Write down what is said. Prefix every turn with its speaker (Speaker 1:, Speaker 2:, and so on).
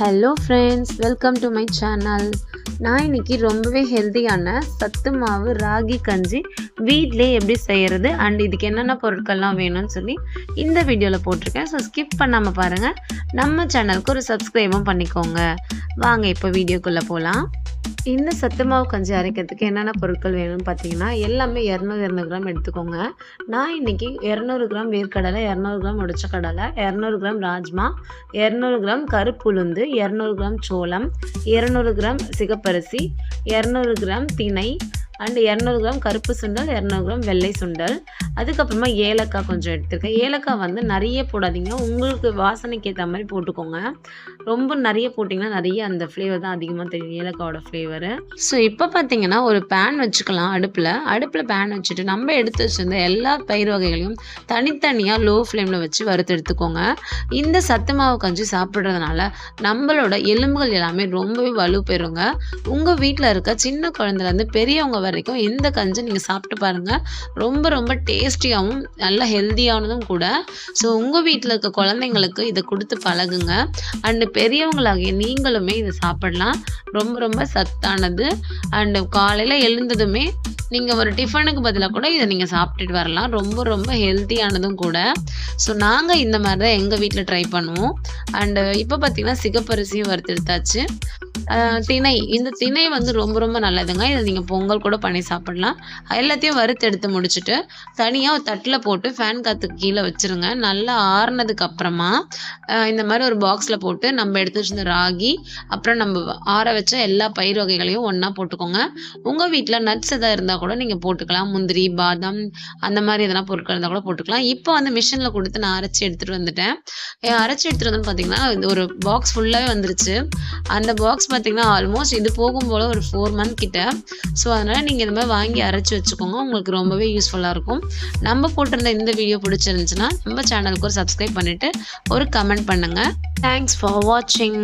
Speaker 1: Hello friends welcome to my channel நான் இன்னைக்கு ரொம்பவே ஹெல்த்தியான சத்து மாவு ராகி கஞ்சி வீட்லேயே எப்படி செய்கிறது அண்ட் இதுக்கு என்னென்ன பொருட்கள்லாம் வேணும்னு சொல்லி இந்த வீடியோவில் போட்டிருக்கேன். ஸோ ஸ்கிப் பண்ணாமல் பாருங்கள் நம்ம சேனலுக்கு ஒரு சப்ஸ்கிரைபும் பண்ணிக்கோங்க. வாங்க இப்போ வீடியோக்குள்ளே போகலாம் இந்த சத்து மாவு கஞ்சி அரைக்கிறதுக்கு என்னென்ன பொருட்கள் வேணும்னு பார்த்தீங்கன்னா எல்லாமே இரநூறு இரநூறு கிராம் எடுத்துக்கோங்க. நான் இன்னைக்கு இரநூறு கிராம் வேர்க்கடலை இரநூறு கிராம் உடைச்ச கடலை இரநூறு கிராம் ராஜ்மா இரநூறு கிராம் கருப்புளுந்து இரநூறு கிராம் சோளம் இரநூறு கிராம் சிகப்பரிசி இரநூறு கிராம் திணை அண்ட் இரநூறு கிராம் கருப்பு சுண்டல் இரநூறு கிராம் வெள்ளை சுண்டல். அதுக்கப்புறமா ஏலக்காய் கொஞ்சம் எடுத்துருக்கேன். ஏலக்காய் வந்து நிறைய போடாதீங்க. உங்களுக்கு வாசனைக்கு ஏற்ற மாதிரி போட்டுக்கோங்க. ரொம்ப நிறைய போட்டிங்கன்னா நிறைய அந்த ஃப்ளேவர் தான் அதிகமாக தெரியும். ஏலக்காயோட ஃப்ளேவரு ஸோ இப்போ பார்த்தீங்கன்னா ஒரு பேன் வச்சுக்கலாம் அடுப்பில். அடுப்பில் பேன் வச்சுட்டு நம்ம எடுத்து வச்சுருந்த எல்லா பயிர் வகைகளையும் தனித்தனியாக லோ ஃப்ளேமில் வச்சு வறுத்து எடுத்துக்கோங்க. இந்த சத்து மாவு கஞ்சி சாப்பிட்றதுனால நம்மளோட எலும்புகள் எல்லாமே ரொம்பவே வலு பெறுங்க உங்கள் வீட்டில் இருக்க சின்ன குழந்தைலேருந்து பெரியவங்க வரைக்கும் இந்த கஞ்சி நீங்கள் சாப்பிட்டு பாருங்கள் ரொம்ப ரொம்ப டேஸ்டியாகவும் நல்ல ஹெல்த்தியானதும் கூட. ஸோ உங்கள் வீட்டில் இருக்க குழந்தைங்களுக்கு இதை கொடுத்து பழகுங்க. அண்டு பெரியவங்களாகிய நீங்களுமே இதை சாப்பிடலாம். ரொம்ப ரொம்ப சத்தானது. அண்டு காலையில் எழுந்ததுமே நீங்கள் ஒரு டிஃபனுக்கு பதிலாக கூட இதை நீங்கள் சாப்பிட்டுட்டு வரலாம். ரொம்ப ரொம்ப ஹெல்த்தியானதும் கூட. ஸோ நாங்கள் இந்த மாதிரி தான் எங்கள் வீட்டில் ட்ரை பண்ணுவோம். அண்டு இப்போ பார்த்தீங்கன்னா சிகப்பரிசியும் வறுத்தெடுத்தாச்சு. திணை. இந்த திணை வந்து ரொம்ப ரொம்ப நல்லதுங்க. இதை நீங்கள் பொங்கல் கூட பண்ணி சாப்பிடலாம். எல்லாத்தையும் வறுத்து எடுத்து முடிச்சுட்டு தனியாக ஒரு தட்டில் போட்டு ஃபேன் காற்றுக்கு கீழே வச்சுருங்க. நல்லா ஆறுனதுக்கு அப்புறமா இந்த மாதிரி ஒரு பாக்ஸில் போட்டு நம்ம எடுத்து வச்சிருந்த ராகி அப்புறம் நம்ம ஆற வச்ச எல்லா பயிர் வகைகளையும் ஒன்றா போட்டுக்கோங்க. உங்கள் வீட்டில் நட்ஸ் எதாவது இருந்தால் கூட நீங்கள் போட்டுக்கலாம். முந்திரி பாதாம் அந்த மாதிரி எதனா பொருட்கள் இருந்தால் கூட போட்டுக்கலாம். இப்போ வந்து மிஷினில் கொடுத்து நான் அரைச்சி எடுத்துகிட்டு வந்துட்டேன். அரைச்சி எடுத்துகிட்டு வந்து பார்த்தீங்கன்னா இது ஒரு பாக்ஸ் ஃபுல்லாகவே வந்துருச்சு. அந்த பாக்ஸ் பார்த்தீங்கன்னா ஆல்மோஸ்ட் இது போகும் போல் ஒரு ஃபோர் மந்த் கிட்ட. ஸோ அதனால் நீங்கள் இந்த மாதிரி வாங்கி அரைச்சி வச்சுக்கோங்க. உங்களுக்கு ரொம்பவே யூஸ்ஃபுல்லாக இருக்கும். நம்ம போட்டிருந்த இந்த வீடியோ பிடிச்சிருந்துச்சுன்னா நம்ம சேனலுக்கு ஒரு சப்ஸ்கிரைப் பண்ணிவிட்டு ஒரு கமெண்ட் பண்ணுங்கள் தேங்க்ஸ் ஃபார் வாட்சிங்